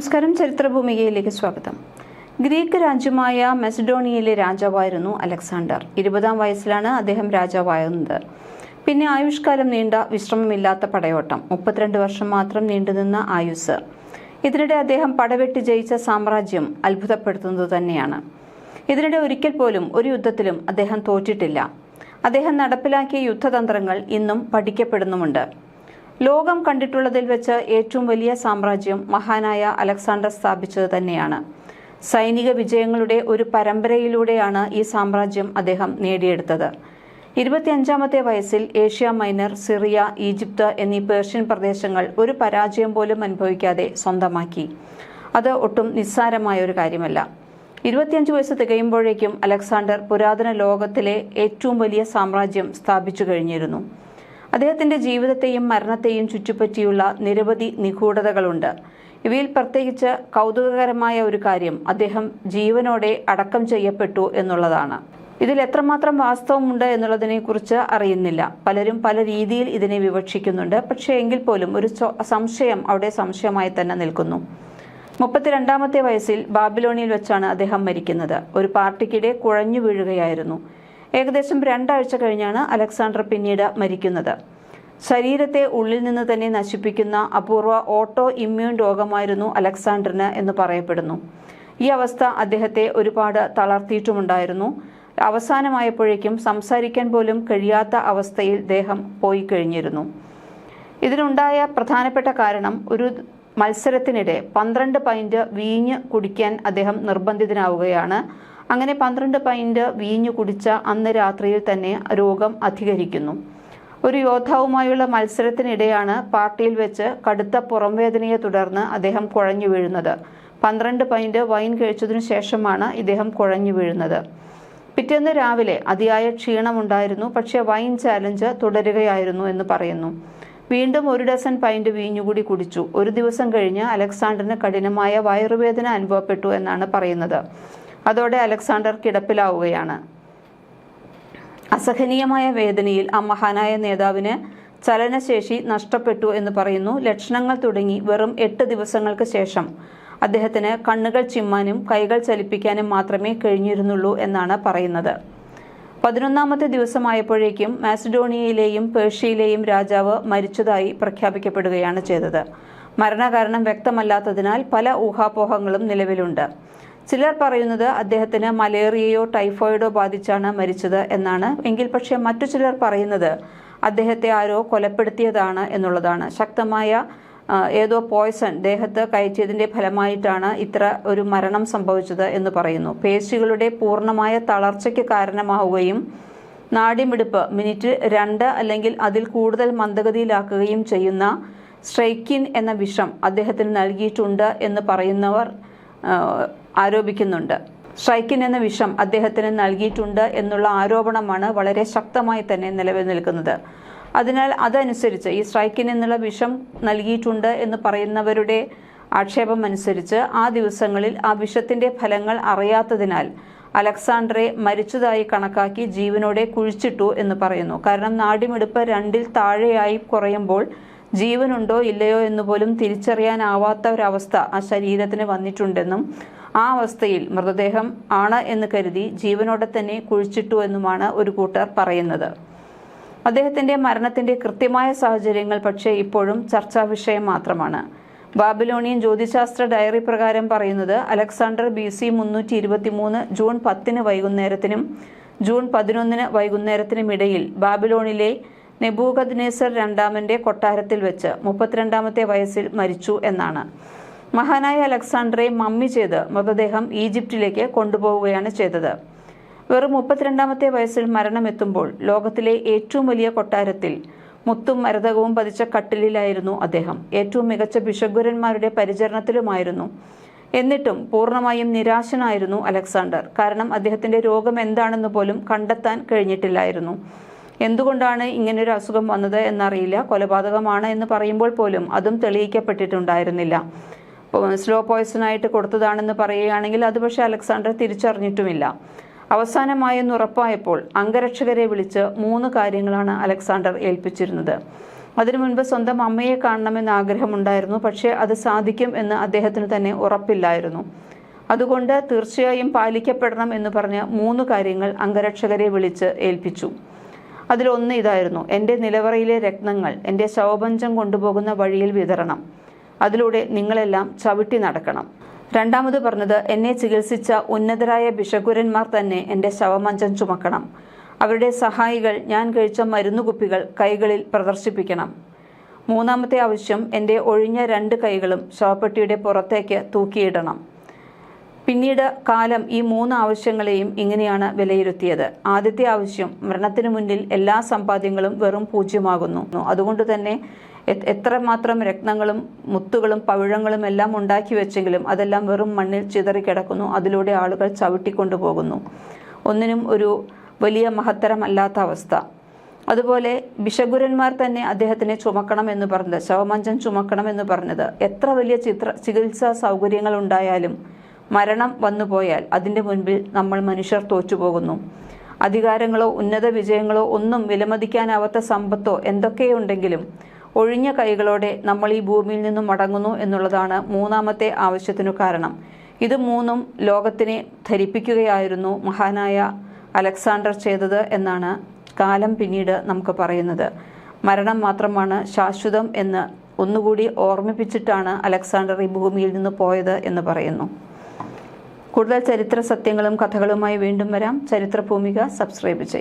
നമസ്കാരം. ചരിത്രഭൂമികയിലേക്ക് സ്വാഗതം. ഗ്രീക്ക് രാജ്യമായ മെസഡോണിയയിലെ രാജാവായിരുന്നു അലക്സാണ്ടർ. ഇരുപതാം വയസ്സിലാണ് അദ്ദേഹം രാജാവായിരുന്നത് പിന്നെ ആയുഷ്കാലം നീണ്ട വിശ്രമമില്ലാത്ത പടയോട്ടം. മുപ്പത്തിരണ്ട് വർഷം മാത്രം നീണ്ടുനിന്ന ആയുസ്. ഇതിനിടെ അദ്ദേഹം പടവെട്ടി ജയിച്ച സാമ്രാജ്യം അത്ഭുതപ്പെടുത്തുന്നത് തന്നെയാണ്. ഇതിനിടെ ഒരിക്കൽ പോലും ഒരു യുദ്ധത്തിലും അദ്ദേഹം തോറ്റിട്ടില്ല. അദ്ദേഹം നടപ്പിലാക്കിയ യുദ്ധതന്ത്രങ്ങൾ ഇന്നും പഠിക്കപ്പെടുന്നുമുണ്ട്. ലോകം കണ്ടിട്ടുള്ളതിൽ വെച്ച് ഏറ്റവും വലിയ സാമ്രാജ്യം മഹാനായ അലക്സാണ്ടർ സ്ഥാപിച്ചത് തന്നെയാണ്. സൈനിക വിജയങ്ങളുടെ ഒരു പരമ്പരയിലൂടെയാണ് ഈ സാമ്രാജ്യം അദ്ദേഹം നേടിയെടുത്തത്. ഇരുപത്തിയഞ്ചാമത്തെ വയസ്സിൽ ഏഷ്യ മൈനർ സിറിയ ഈജിപ്ത് എന്നീ പേർഷ്യൻ പ്രദേശങ്ങൾ ഒരു പരാജയം പോലും അനുഭവിക്കാതെ സ്വന്തമാക്കി. അത് ഒട്ടും നിസ്സാരമായ ഒരു കാര്യമല്ല. ഇരുപത്തിയഞ്ച് വയസ്സ് തികയുമ്പോഴേക്കും അലക്സാണ്ടർ പുരാതന ലോകത്തിലെ ഏറ്റവും വലിയ സാമ്രാജ്യം സ്ഥാപിച്ചു കഴിഞ്ഞിരുന്നു. അദ്ദേഹത്തിന്റെ ജീവിതത്തെയും മരണത്തെയും ചുറ്റിപ്പറ്റിയുള്ള നിരവധി നിഗൂഢതകളുണ്ട്. ഇവയിൽ പ്രത്യേകിച്ച് കൗതുകകരമായ ഒരു കാര്യം അദ്ദേഹം ജീവനോടെ അടക്കം ചെയ്യപ്പെട്ടു എന്നുള്ളതാണ്. ഇതിൽ എത്രമാത്രം വാസ്തവമുണ്ട് എന്നുള്ളതിനെക്കുറിച്ച് അറിയുന്നില്ല. പലരും പല രീതിയിൽ ഇതിനെ വിവക്ഷിക്കുന്നുണ്ട്. പക്ഷേ എങ്കിൽ പോലും ഒരു സംശയം അവിടെ സംശയമായി തന്നെ നിൽക്കുന്നു. മുപ്പത്തിരണ്ടാമത്തെ വയസ്സിൽ ബാബിലോണിയിൽ വെച്ചാണ് അദ്ദേഹം മരിക്കുന്നത്. ഒരു പാർട്ടിക്കിടെ കുഴഞ്ഞു വീഴുകയായിരുന്നു. ഏകദേശം രണ്ടാഴ്ച കഴിഞ്ഞാണ് അലക്സാണ്ടർ പിന്നീട് മരിക്കുന്നത്. ശരീരത്തെ ഉള്ളിൽ നിന്ന് തന്നെ നശിപ്പിക്കുന്ന അപൂർവ ഓട്ടോ ഇമ്മ്യൂൺ രോഗമായിരുന്നു അലക്സാണ്ടറിന് എന്ന് പറയപ്പെടുന്നു. ഈ അവസ്ഥ അദ്ദേഹത്തെ ഒരുപാട് തളർത്തിയിട്ടുമുണ്ടായിരുന്നു. അവസാനമായപ്പോഴേക്കും സംസാരിക്കാൻ പോലും കഴിയാത്ത അവസ്ഥയിൽ ദേഹം പോയി കഴിഞ്ഞിരുന്നു. ഇതിനുണ്ടായ പ്രധാനപ്പെട്ട കാരണം ഒരു മത്സരത്തിനിടെ പന്ത്രണ്ട് പൈന്റ് വീഞ്ഞ് കുടിക്കാൻ അദ്ദേഹം നിർബന്ധിതനാവുകയാണ്. അങ്ങനെ പന്ത്രണ്ട് പൈന്റ് വീഞ്ഞു കുടിച്ച അന്ന് രാത്രിയിൽ തന്നെ രോഗം അധികരിക്കുന്നു. ഒരു യോദ്ധാവുമായുള്ള മത്സരത്തിനിടെയാണ് പാർട്ടിയിൽ വെച്ച് കടുത്ത പുറംവേദനയെ തുടർന്ന് അദ്ദേഹം കുഴഞ്ഞു വീഴുന്നത്. പന്ത്രണ്ട് പൈന്റ് വൈൻ കഴിച്ചതിനു ശേഷമാണ് ഇദ്ദേഹം കുഴഞ്ഞു വീഴുന്നത്. പിറ്റേന്ന് രാവിലെ അതിയായ ക്ഷീണമുണ്ടായിരുന്നു. പക്ഷേ വൈൻ ചാലഞ്ച് തുടരുകയായിരുന്നു എന്ന് പറയുന്നു. വീണ്ടും ഒരു ഡസൻ പൈന്റ് വീഞ്ഞുകൂടി കുടിച്ചു. ഒരു ദിവസം കഴിഞ്ഞ് അലക്സാണ്ടറിന് കഠിനമായ വയറുവേദന അനുഭവപ്പെട്ടു എന്നാണ് പറയുന്നത്. അതോടെ അലക്സാണ്ടർ കിടപ്പിലാവുകയാണ്. അസഹനീയമായ വേദനയിൽ ആ മഹാനായ നേതാവിന് ചലനശേഷി നഷ്ടപ്പെട്ടു എന്ന് പറയുന്നു. ലക്ഷണങ്ങൾ തുടങ്ങി വെറും എട്ട് ദിവസങ്ങൾക്ക് ശേഷം അദ്ദേഹത്തിന് കണ്ണുകൾ ചിമ്മാനും കൈകൾ ചലിപ്പിക്കാനും മാത്രമേ കഴിഞ്ഞിരുന്നുള്ളൂ എന്നാണ് പറയുന്നത്. പതിനൊന്നാമത്തെ ദിവസമായപ്പോഴേക്കും മാസിഡോണിയയിലെയും പേർഷ്യയിലെയും രാജാവ് മരിച്ചതായി പ്രഖ്യാപിക്കപ്പെടുകയാണ് ചെയ്തത്. മരണകാരണം വ്യക്തമല്ലാത്തതിനാൽ പല ഊഹാപോഹങ്ങളും നിലവിലുണ്ട്. ചിലർ പറയുന്നത് അദ്ദേഹത്തിന് മലേറിയയോ ടൈഫോയിഡോ ബാധിച്ചാണ് മരിച്ചത് എന്നാണ്. എങ്കിൽ പക്ഷേ മറ്റു ചിലർ പറയുന്നത് അദ്ദേഹത്തെ ആരോ കൊലപ്പെടുത്തിയതാണ് എന്നുള്ളതാണ്. ശക്തമായ ഏതോ പോയ്സൺ ദേഹത്ത് കയറ്റിയതിന്റെ ഫലമായിട്ടാണ് ഇത്ര ഒരു മരണം സംഭവിച്ചത് എന്ന് പറയുന്നു. പേശികളുടെ പൂർണമായ തളർച്ചയ്ക്ക് കാരണമാവുകയും നാഡിമിടിപ്പ് മിനിറ്റ് രണ്ട് അല്ലെങ്കിൽ അതിൽ കൂടുതൽ മന്ദഗതിയിലാക്കുകയും ചെയ്യുന്ന സ്ട്രൈക്കിൻ എന്ന വിഷം അദ്ദേഹത്തിന് നൽകിയിട്ടുണ്ട് എന്ന് പറയുന്നവർ ആരോപിക്കുന്നുണ്ട്. സ്ട്രൈക്കിൻ എന്ന വിഷം അദ്ദേഹത്തിന് നൽകിയിട്ടുണ്ട് എന്നുള്ള ആരോപണമാണ് വളരെ ശക്തമായി തന്നെ നിലവിൽ നിൽക്കുന്നത്. അതിനാൽ അതനുസരിച്ച് ഈ സ്ട്രൈക്കിൻ എന്നുള്ള വിഷം നൽകിയിട്ടുണ്ട് എന്ന് പറയുന്നവരുടെ ആക്ഷേപം അനുസരിച്ച് ആ ദിവസങ്ങളിൽ ആ വിഷത്തിന്റെ ഫലങ്ങൾ അറിയാത്തതിനാൽ അലക്സാണ്ടറെ മരിച്ചതായി കണക്കാക്കി ജീവനോടെ കുഴിച്ചിട്ടു എന്ന് പറയുന്നു. കാരണം നാടിമെടുപ്പ് രണ്ടിൽ താഴെയായി കുറയുമ്പോൾ ജീവനുണ്ടോ ഇല്ലയോ എന്ന് പോലും തിരിച്ചറിയാനാവാത്ത ഒരവസ്ഥ ആ ശരീരത്തിന് വന്നിട്ടുണ്ടെന്നും ആ അവസ്ഥയിൽ മൃതദേഹം ആണ് എന്ന് കരുതി ജീവനോടെ തന്നെ കുഴിച്ചിട്ടു എന്നുമാണ് ഒരു കൂട്ടർ പറയുന്നത്. അദ്ദേഹത്തിന്റെ മരണത്തിന്റെ കൃത്യമായ സാഹചര്യങ്ങൾ പക്ഷേ ഇപ്പോഴും ചർച്ചാ വിഷയം മാത്രമാണ്. ബാബിലോണിയൻ ജ്യോതിശാസ്ത്ര ഡയറി പ്രകാരം പറയുന്നത് അലക്സാണ്ടർ ബി സി മുന്നൂറ്റി ഇരുപത്തി മൂന്ന് ജൂൺ പത്തിന് വൈകുന്നേരത്തിനും ജൂൺ പതിനൊന്നിന് വൈകുന്നേരത്തിനും ഇടയിൽ ബാബിലോണിലെ നെബൂഖദ്നേസർ രണ്ടാമന്റെ കൊട്ടാരത്തിൽ വെച്ച് മുപ്പത്തിരണ്ടാമത്തെ വയസ്സിൽ മരിച്ചു എന്നാണ്. മഹാനായ അലക്സാണ്ടറെ മമ്മി ചെയ്ത് മൃതദേഹം ഈജിപ്തിലേക്ക് കൊണ്ടുപോവുകയാണ് ചെയ്തത്. വെറും മുപ്പത്തിരണ്ടാമത്തെ വയസ്സിൽ മരണമെത്തുമ്പോൾ ലോകത്തിലെ ഏറ്റവും വലിയ കൊട്ടാരത്തിൽ മുത്തും മരതകവും പതിച്ച കട്ടിലിലായിരുന്നു അദ്ദേഹം. ഏറ്റവും മികച്ച ബിഷഗുരന്മാരുടെ പരിചരണത്തിലുമായിരുന്നു. എന്നിട്ടും പൂർണമായും നിരാശനായിരുന്നു അലക്സാണ്ടർ. കാരണം അദ്ദേഹത്തിന്റെ രോഗം എന്താണെന്ന് പോലും കണ്ടെത്താൻ കഴിഞ്ഞിട്ടില്ലായിരുന്നു. എന്തുകൊണ്ടാണ് ഇങ്ങനൊരു അസുഖം വന്നത് എന്നറിയില്ല. കൊലപാതകമാണ് എന്ന് പറയുമ്പോൾ പോലും അതും തെളിയിക്കപ്പെട്ടിട്ടുണ്ടായിരുന്നില്ല. സ്ലോ പോയ്സണായിട്ട് കൊടുത്തതാണെന്ന് പറയുകയാണെങ്കിൽ അത് പക്ഷേ അലക്സാണ്ടർ തിരിച്ചറിഞ്ഞിട്ടുമില്ല. അവസാനമായെന്ന് ഉറപ്പായപ്പോൾ അംഗരക്ഷകരെ വിളിച്ച് മൂന്ന് കാര്യങ്ങളാണ് അലക്സാണ്ടർ ഏൽപ്പിച്ചിരുന്നത്. അതിനു മുൻപ് സ്വന്തം അമ്മയെ കാണണമെന്ന് ആഗ്രഹമുണ്ടായിരുന്നു പക്ഷേ അത് സാധിക്കും എന്ന് അദ്ദേഹത്തിന് തന്നെ ഉറപ്പില്ലായിരുന്നു. അതുകൊണ്ട് തീർച്ചയായും പാലിക്കപ്പെടണം എന്ന് പറഞ്ഞ് മൂന്ന് കാര്യങ്ങൾ അംഗരക്ഷകരെ വിളിച്ച് ഏൽപ്പിച്ചു. അതിലൊന്ന് ഇതായിരുന്നു എന്റെ നിലവറയിലെ രക്തങ്ങൾ എന്റെ ശവപഞ്ചം കൊണ്ടുപോകുന്ന വഴിയിൽ വിതരണം അതിലൂടെ നിങ്ങളെല്ലാം ചവിട്ടി നടക്കണം. രണ്ടാമത് പറഞ്ഞത് എന്നെ ചികിത്സിച്ച ഉന്നതരായ ബിഷകുരന്മാർ തന്നെ എന്റെ ശവമഞ്ചം ചുമക്കണം. അവരുടെ സഹായികൾ ഞാൻ കഴിച്ച മരുന്നുകുപ്പികൾ കൈകളിൽ പ്രദർശിപ്പിക്കണം. മൂന്നാമത്തെ ആവശ്യം എന്റെ ഒഴിഞ്ഞ രണ്ട് കൈകളും ശവപ്പെട്ടിയുടെ പുറത്തേക്ക് തൂക്കിയിടണം. പിന്നീട് കാലം ഈ മൂന്ന് ആവശ്യങ്ങളെയും ഇങ്ങനെയാണ് വിലയിരുത്തിയത്. ആദ്യത്തെ ആവശ്യം മരണത്തിന് മുന്നിൽ എല്ലാ സമ്പാദ്യങ്ങളും വെറും പൂജ്യമാകുന്നു. അതുകൊണ്ട് തന്നെ എത്രമാത്രം രക്തങ്ങളും മുത്തുകളും പവിഴങ്ങളും എല്ലാം ഉണ്ടാക്കി വെച്ചെങ്കിലും അതെല്ലാം വെറും മണ്ണിൽ ചിതറിക്കിടക്കുന്നു അതിലൂടെ ആളുകൾ ചവിട്ടിക്കൊണ്ടുപോകുന്നു ഒന്നിനും ഒരു വലിയ മഹത്തരമല്ലാത്ത അവസ്ഥ. അതുപോലെ ബിഷഗുരന്മാർ തന്നെ അദ്ദേഹത്തിനെ ചുമക്കണം എന്ന് പറഞ്ഞത് ശവമഞ്ചം ചുമക്കണം എന്ന് പറഞ്ഞത്. എത്ര വലിയ ചിത്ര ചികിത്സാ സൗകര്യങ്ങൾ ഉണ്ടായാലും മരണം വന്നുപോയാൽ അതിന്റെ മുൻപിൽ നമ്മൾ മനുഷ്യർ തോറ്റുപോകുന്നു അധികാരങ്ങളോ ഉന്നത വിജയങ്ങളോ ഒന്നും വിലമതിക്കാനാവാത്ത സമ്പത്തോ എന്തൊക്കെയുണ്ടെങ്കിലും ഒഴിഞ്ഞ കൈകളോടെ നമ്മൾ ഈ ഭൂമിയിൽ നിന്നും മടങ്ങുന്നു എന്നുള്ളതാണ് മൂന്നാമത്തെ ആവശ്യത്തിനു കാരണം. ഇത് മൂന്നും ലോകത്തിനെ ധരിപ്പിക്കുകയായിരുന്നു മഹാനായ അലക്സാണ്ടർ ചെയ്തത് എന്നാണ് കാലം പിന്നീട് നമുക്ക് പറയുന്നത്. മരണം മാത്രമാണ് ശാശ്വതം എന്ന് ഒന്നുകൂടി ഓർമ്മിപ്പിച്ചിട്ടാണ് അലക്സാണ്ടർ ഈ ഭൂമിയിൽ നിന്ന് പോയത് എന്ന് പറയുന്നു. കൂടുതൽ ചരിത്ര സത്യങ്ങളും കഥകളുമായി വീണ്ടും വരാം. ചരിത്ര ഭൂമിക സബ്സ്ക്രൈബ് ചെയ്യും.